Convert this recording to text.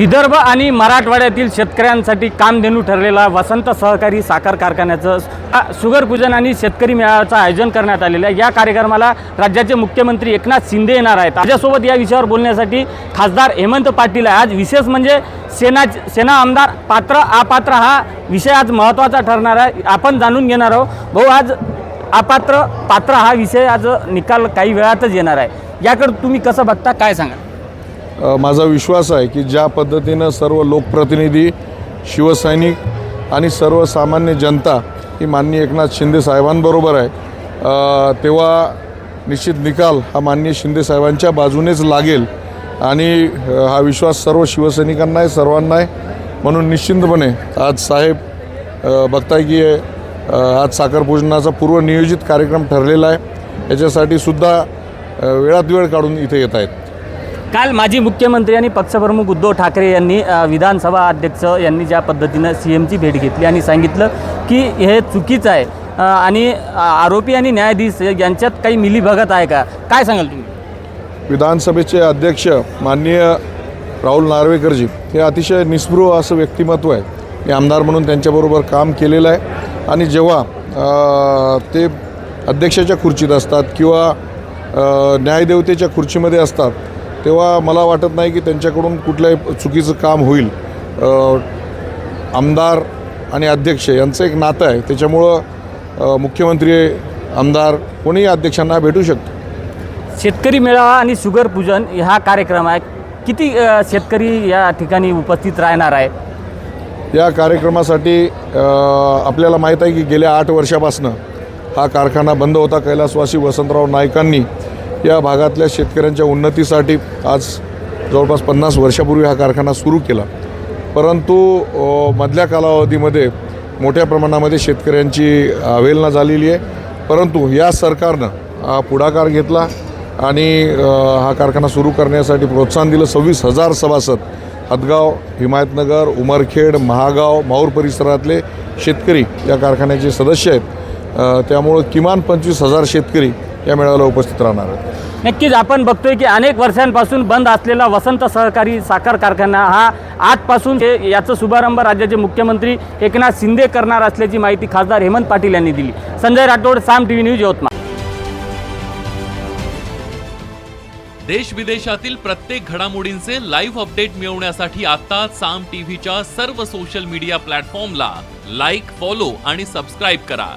विदर्भ आणि मराठवाड्यातील शेतकऱ्यांसाठी कामधेनू ठरलेला वसंत सहकारी साखर कारखान्याचं अ, पूजन आणि शेतकरी मेळाव्याचं आयोजन करण्यात आलेलं आहे. या कार्यक्रमाला राज्याचे मुख्यमंत्री एकनाथ शिंदे येणार आहेत. माझ्यासोबत या विषयावर बोलण्यासाठी खासदार हेमंत पाटील आहे. आज विशेष म्हणजे सेना सेना आमदार पात्र अपात्र हा विषय आज महत्त्वाचा ठरणार आहे. आपण जाणून घेणार आहोत. भाऊ आज अपात्र पात्र हा विषय आज निकाल काही वेळातच येणार आहे. याकडे तुम्ही कसं बघता? काय सांगा माझा विश्वास आहे की ज्या पद्धतीनं सर्व लोकप्रतिनिधी शिवसैनिक आणि सर्वसामान्य जनता ही माननीय एकनाथ शिंदे साहेबांबरोबर आहे तेव्हा निश्चित निकाल हा माननीय शिंदे साहेबांच्या बाजूनेच लागेल आणि हा विश्वास सर्व शिवसैनिकांना आहे सर्वांना आहे म्हणून निश्चिंतपणे आज साहेब बघताय की आज साखरपूजनाचा पूर्वनियोजित कार्यक्रम ठरलेला आहे. याच्यासाठी सुद्धा वेळात वेळ काढून इथे येत आहेत. काल माजी मुख्यमंत्री आणि पक्षप्रमुख उद्धव ठाकरे यांनी विधानसभा अध्यक्ष यांनी ज्या पद्धतीनं सी एमची भेट घेतली आणि सांगितलं की हे चुकीचं आहे. आणि आरोपी आणि न्यायाधीश यांच्यात काही मिलीभगत आहे का? काय सांगाल तुम्ही? विधानसभेचे अध्यक्ष माननीय राहुल नार्वेकरजी हे अतिशय निस्पृह असं व्यक्तिमत्व आहे. मी आमदार म्हणून त्यांच्याबरोबर काम केलेलं आहे. आणि जेव्हा ते अध्यक्षाच्या खुर्चीत असतात किंवा न्यायदेवतेच्या खुर्चीमध्ये असतात तेव्हा मला वाटत नाही की त्यांच्याकडून कुठल्याही चुकीचं काम होईल. आमदार आणि अध्यक्ष यांचं एक नातं आहे. त्याच्यामुळं मुख्यमंत्री आमदार कोणीही अध्यक्षांना भेटू शकतो. शेतकरी मेळावा आणि शुगर पूजन हा कार्यक्रम आहे किती शेतकरी या ठिकाणी उपस्थित राहणार आहे या कार्यक्रमासाठी आपल्याला माहीत आहे की गेल्या आठ वर्षापासनं हा कारखाना बंद होता. कैलासवासी वसंतराव नाईकांनी या भागातल्या शेतकऱ्यांच्या उन्नतीसाठी आज जवळपास पन्नास वर्षापूर्वी हा कारखाना सुरू केला. परंतु मधल्या कालावधीमध्ये मोठ्या प्रमाणामध्ये शेतकऱ्यांची अवेलना झालेली आहे. परंतु या सरकारनं हा पुढाकार घेतला आणि हा कारखाना सुरू करण्यासाठी प्रोत्साहन दिलं. सव्वीस हजार सभासद हदगाव हिमायतनगर उमरखेड महागाव माहूर परिसरातले शेतकरी या कारखान्याचे सदस्य आहेत. त्यामुळं किमान पंचवीस हजार शेतकरी या मेळाव्याला उपस्थित राहणार आहेत. नक्कीच आपण बघतोय की अनेक वर्षांपासून बंद असलेला वसंत सहकारी साखर कारखाना हा आजपासून हे- याचा शुभारंभ राज्याचे मुख्यमंत्री एकनाथ शिंदे करणार असल्याची माहिती खासदार हेमंत पाटील यांनी दिली. Sanjay Rathod Saam TV news Yavatmal. देश विदेशातील प्रत्येक घडामोडींचे लाईव्ह अपडेट मिळवण्यासाठी आता साम टीव्हीच्या सर्व सोशल मीडिया प्लॅटफॉर्मला लाईक फॉलो आणि सबस्क्राईब करा.